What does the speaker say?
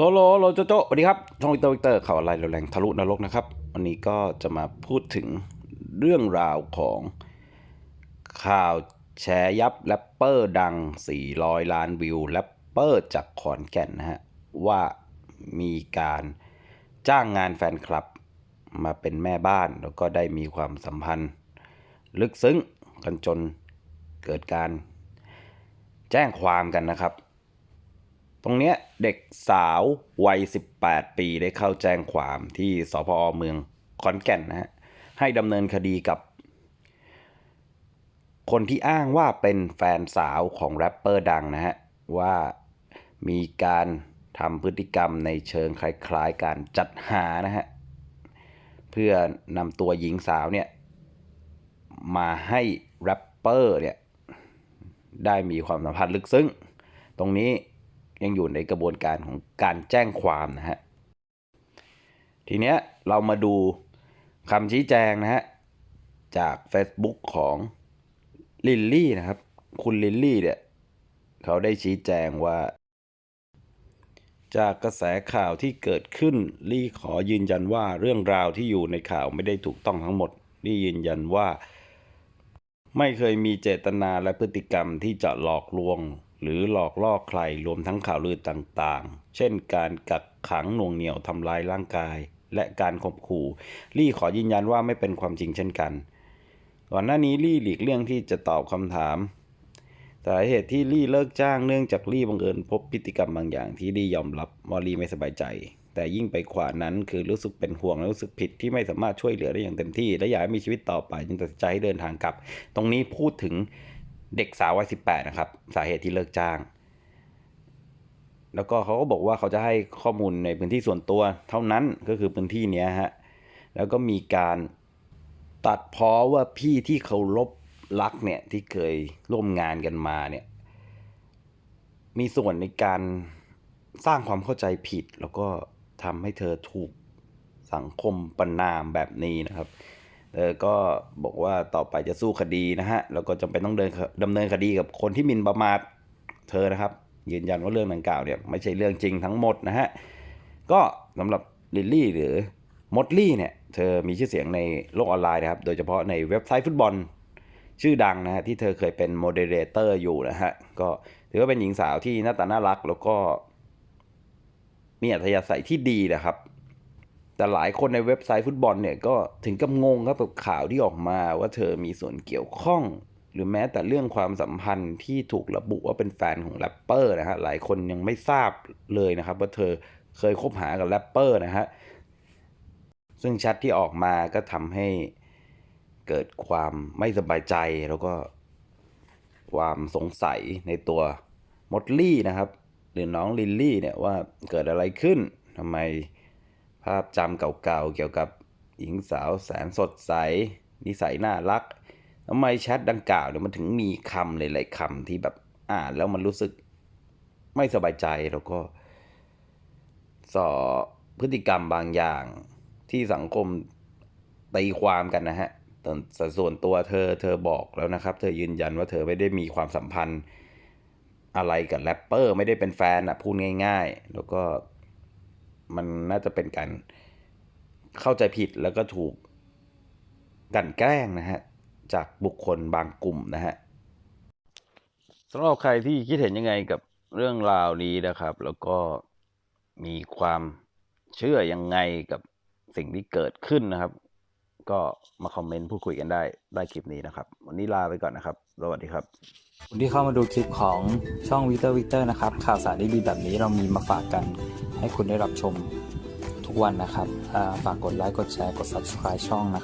โลโลโลโจโจสวัสดีครับช่องวิกเตอร์วิกเตอร์ข่าวอะไรแรงทะลุนรกนะครับ วันนี้ก็จะมาพูดถึงเรื่องราวของข่าวแชร์ยับแรปเปอร์ดัง 400 ล้านวิวแรปเปอร์จากขอนแก่นนะฮะ ว่ามีการจ้างงานแฟนคลับมาเป็นแม่บ้าน แล้วก็ได้มีความสัมพันธ์ ลึกซึ้งกันจนเกิดการแจ้งความกันนะครับ ตรงเนี้ยเด็กสาววัย 18 ปีได้เข้าแจ้งความที่สพอเมืองขอนแก่นนะฮะให้ดำเนินคดีกับ คนที่อ้างว่าเป็นแฟนสาวของแรปเปอร์ดังนะฮะว่ามีการทำพฤติกรรมในเชิงคล้ายๆ การจัดหานะฮะเพื่อนำตัวหญิงสาวเนี่ยมาให้แรปเปอร์เนี่ยได้มีความสัมพันธ์ลึกซึ้ง ตรงนี้ ยังอยู่ในกระบวนการของการแจ้งความนะฮะ ทีเนี้ยเรามาดูคำชี้แจงนะฮะ จาก Facebook ของลิลลี่นะครับ คุณลิลลี่เนี่ยเขาได้ชี้แจงว่า จากกระแสข่าวที่เกิดขึ้นลี่ขอยืนยันว่าเรื่องราวที่อยู่ในข่าวไม่ได้ถูกต้องทั้งหมดลี่ยืนยันว่า ไม่เคยมีเจตนาและพฤติกรรมที่จะหลอกลวง หรือหลอกล่อใครรวมทั้งข่าวลือต่างๆ เช่นการกักขังหน่วงเหนี่ยวทำลายร่างกาย และการข่มขู่ ลี่ขอยืนยันว่าไม่เป็นความจริงเช่นกัน ก่อนหน้านี้ลี่หลีกเลี่ยงที่จะตอบคำถามสาเหตุที่ลี่เลิกจ้างเนื่องจากลี่บังเอิญพบพฤติกรรมบางอย่างที่ลี่ยอมรับว่าลี่ไม่สบายใจ แต่ยิ่งไปกว่านั้นคือรู้สึกเป็นห่วงและรู้สึกผิดที่ไม่สามารถช่วยเหลือได้อย่างเต็มที่ และอยากมีชีวิตต่อไปจึงตัดสินใจเดินทางกลับ ตรงนี้พูดถึง เด็กสาววัยสิบแปดนะครับ สาเหตุที่เลิกจ้าง แล้วก็เขาก็บอกว่าเขาจะให้ข้อมูลในพื้นที่ส่วนตัวเท่านั้นก็คือพื้นที่เนี้ยฮะแล้วก็มีการตัดพ้อว่าพี่ที่เคารพรักเนี่ยที่เคยร่วมงานกันมาเนี่ยมีส่วนในการสร้างความเข้าใจผิด แล้วก็ทำให้เธอถูกสังคมประนามแบบนี้นะครับ เธอก็บอกว่าต่อไปจะสู้คดีนะฮะ แล้วก็จำเป็นต้องเดินดำเนินคดีกับคนที่มินประมาทเธอนะครับ ยืนยันว่าเรื่องดังกล่าวเนี่ยไม่ใช่เรื่องจริงทั้งหมดนะฮะ ก็สำหรับลิลลี่หรือมดลี่เนี่ย เธอมีชื่อเสียงในโลกออนไลน์นะครับ โดยเฉพาะในเว็บไซต์ฟุตบอล ชื่อดังนะฮะที่เธอเคยเป็นโมเดเลเตอร์อยู่นะฮะ ก็ถือว่าเป็นหญิงสาวที่หน้าตาน่ารักแล้วก็มีอัธยาศัยที่ดีนะครับ แต่หลายคนในเว็บไซต์ฟุตบอลเนี่ยก็ถึงกับงงครับกับข่าวที่ออกมาว่าเธอมีส่วนเกี่ยวข้อง หรือแม้แต่เรื่องความสัมพันธ์ที่ถูกระบุว่าเป็นแฟนของแรปเปอร์นะฮะหลายคนยังไม่ทราบเลยนะครับ ว่าเธอเคยคบหากับแรปเปอร์นะฮะซึ่งแชทที่ออกมาก็ทำให้เกิดความไม่สบายใจแล้วก็ความสงสัยในตัวมดลี่นะครับ หรือน้องลิลลี่เนี่ยว่าเกิดอะไรขึ้นทำไม ภาพจำเก่าๆเกี่ยวกับหญิงสาวแสนสดใส นิสัยน่ารักทำไมแชทดังกล่าวเนี่ยมันถึงมีคำหลายๆคำที่แบบอ่านแล้วมันรู้สึกไม่สบายใจแล้วก็ส่อพฤติกรรมบางอย่างที่สังคมตีความกันนะฮะแต่ส่วนตัวเธอเธอบอกแล้วนะครับ เธอยืนยันว่าเธอไม่ได้มีความสัมพันธ์อะไรกับแรปเปอร์ ไม่ได้เป็นแฟนอะพูดง่าย ๆ แล้วก็ มันน่าจะเป็นการเข้าใจผิดแล้วก็ถูกกลันแกล้งนะฮะ จากบุคคลบางกลุ่มนะฮะสำหรับใครที่คิดเห็นยังไงกับเรื่องราวนี้นะครับ แล้วก็มีความเชื่อยังไงกับสิ่งที่เกิดขึ้นนะครับ ก็มาคอมเมนต์พูดคุยกันได้ได้คลิปนี้นะครับ วันนี้ลาไปก่อนนะครับ สวัสดีครับคุณที่เข้ามาดูคลิปของช่องวิเตอร์วิเตอร์นะครับ ข่าวสารดีๆแบบนี้เรามีมาฝากกัน ให้คุณได้รับชมทุกวันนะครับ ฝากกดไลค์ กดแชร์ กด subscribe ช่องนะครับ